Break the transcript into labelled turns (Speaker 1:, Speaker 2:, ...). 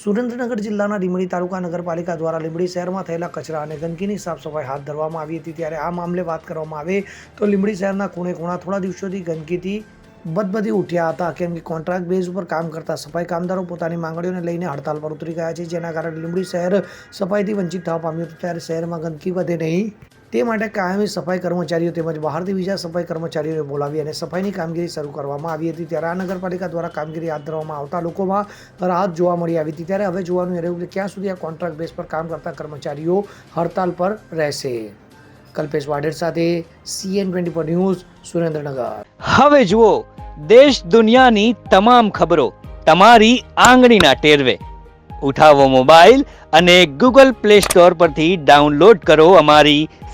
Speaker 1: સુરેન્દ્રનગર જિલ્લાના લીંબડી તાલુકા નગરપાલિકા દ્વારા લીંબડી શહેરમાં થયેલા કચરા અને ગંદકીની સાફ સફાઈ હાથ ધરવામાં આવી હતી ત્યારે આ મામલે વાત કરવામાં આવે તો લીંબડી શહેરના ખૂણે ખૂણા થોડા દિવસોથી ગંદકીથી બદબદી ઉઠ્યા હતા. કેમ કે કોન્ટ્રાક્ટ બેઝ ઉપર કામ કરતા સફાઈ કામદારો પોતાની માંગણીઓને લઈને હડતાલ પર ઉતરી ગયા છે, જેના કારણે લીંબડી શહેર સફાઈથી વંચિત થવા પામ્યું હતું. ત્યારે શહેરમાં ગંદકી વધે નહીં. તે માટે કાયમી સફાઈ કર્મચારીઓ તેમજ બહારથી બીજા સફાઈ કર્મચારીઓને બોલાવી અને સફાઈની કામગીરી શરૂ કરવામાં આવી હતી. ત્યારે આ નગરપાલિકા દ્વારા કામગીરી હાથ ધરવામાં આવતા લોકોમાં રાહત જોવા મળી આવી હતી. ત્યારે હવે જોવાનું એ રહ્યું કે ક્યાં સુધી આ કોન્ટ્રાક્ટ બેઝ પર કામ કરતા કર્મચારીઓ હડતાલ પર રહેશે. કલ્પેશ વાઢેર સાથે CN twenty four news Surendranagar.
Speaker 2: હવે જુઓ, દેશ દુનિયાની તમામ ખબરો તમારી આંગળીના ટેરવે. ઉઠાવો મોબાઈલ અને ગૂગલ પ્લે સ્ટોર પરથી ડાઉનલોડ કરો અમારી